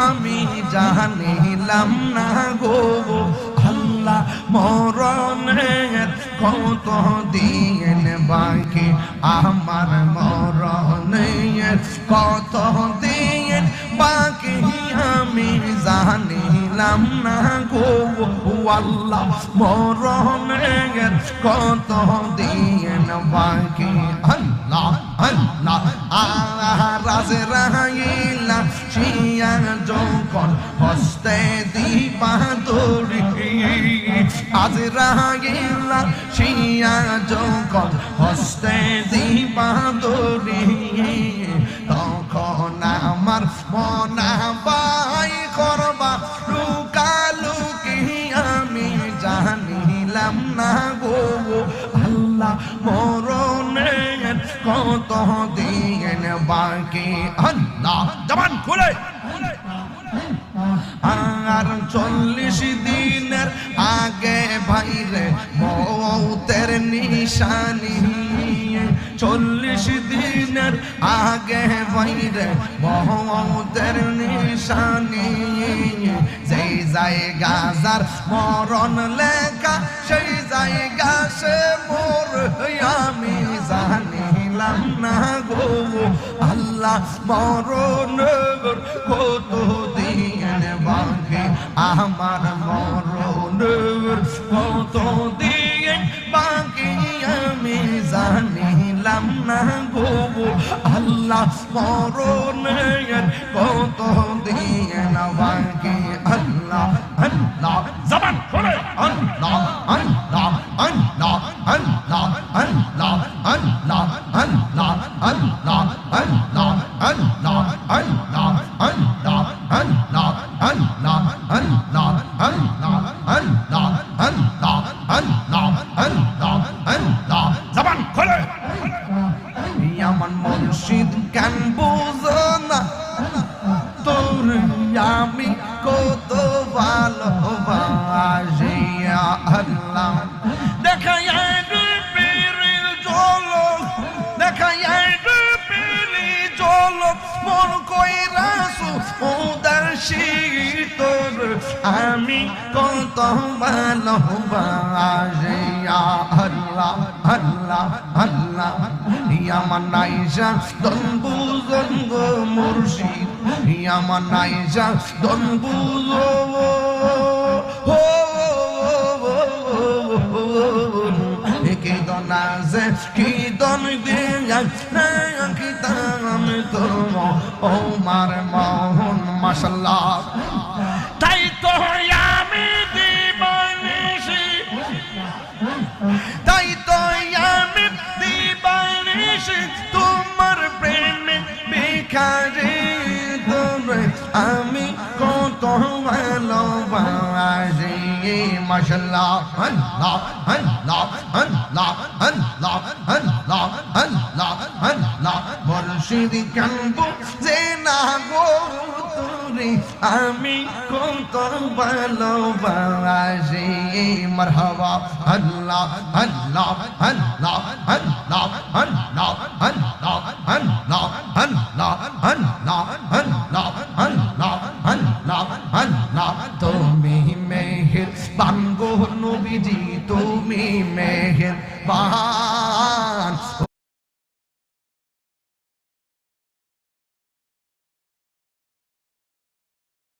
আমি জানিলাম না গো আল্লাহ মরণের কত দিন বাকি আমার মরণের কত দিন বাকি আমি জানিলাম না গো আল্লাহ মরণের কত দিন বাকি আল্লাহ আল্লাহ আরাজ রাহিলা শিয়া যখন হস্তে দিবা দৌড়ি আজ রাহিলা শিয়া যখন হস্তে দিবা দৌড়ি তখন আমার মনা বাই করবা লুকালুকি আমি জানিলাম না গো। আল্লাহ মরণের কত দিন বাকি? আল্লাহ, জবান খুলে। আর চল্লিশ দিনের আগে ভাইরে মৌতের নিশানি চল্লিশ দিনের আগে ভাইরে মৌতের নিশানি যেই জায়গা যার মরণ লেখা, সেই জায়গা সে মোর আমি জানিলাম না গো। আল্লাহ মরণ কত আমার মরণ কত দিন বাকি আমি জানিলাম না গো। আল্লাহ মরণ কত দিন বাকি আল্লাহ আল্লাহ, জবান আল্লাহ আল্লাহ আল্লাহ আল্লাহ আল্লাহ আল্লাহ আল্লাহ আল্লাহ আল্লাহ আল্লাহ আল্লাহ আল্লাহ আল্লাহ আল্লাহ আল্লাহ জবান খোলে আমার মুর্শিদ কেন বুঝো না তোর আমি কত ভালোবাসি হাসি তোর আমি কত ভালোবাসি আল্লাহ আল্লাহ আল্লাহ আমার নাইসা দম্বু দঙ্গ মুর্শিদ আমার নাইসা দম্বু কীর্তন দিয়ে কীর্তন তোম ও মার মোহন মশলা তাই তো আমি দিবানিসি তাই তো আমি দিবানিসি তোমার প্রেমে ভিখারি তোমরে আমি কত ভালোবাসি মশলা হল্লা হল্লা হল্লা হল্লা মুর্শিদ কানবো যে না গো তোরে আমি কত ভালোবাসি মারহাবা আল্লাহ আল্লাহ আল্লাহ আল্লাহ আল্লাহ আল্লাহ আল্লাহ আল্লাহ আল্লাহ আল্লাহ আল্লাহ আল্লাহ আল্লাহ তুমি মেহের বান নবীজি তুমি মেহের বাহান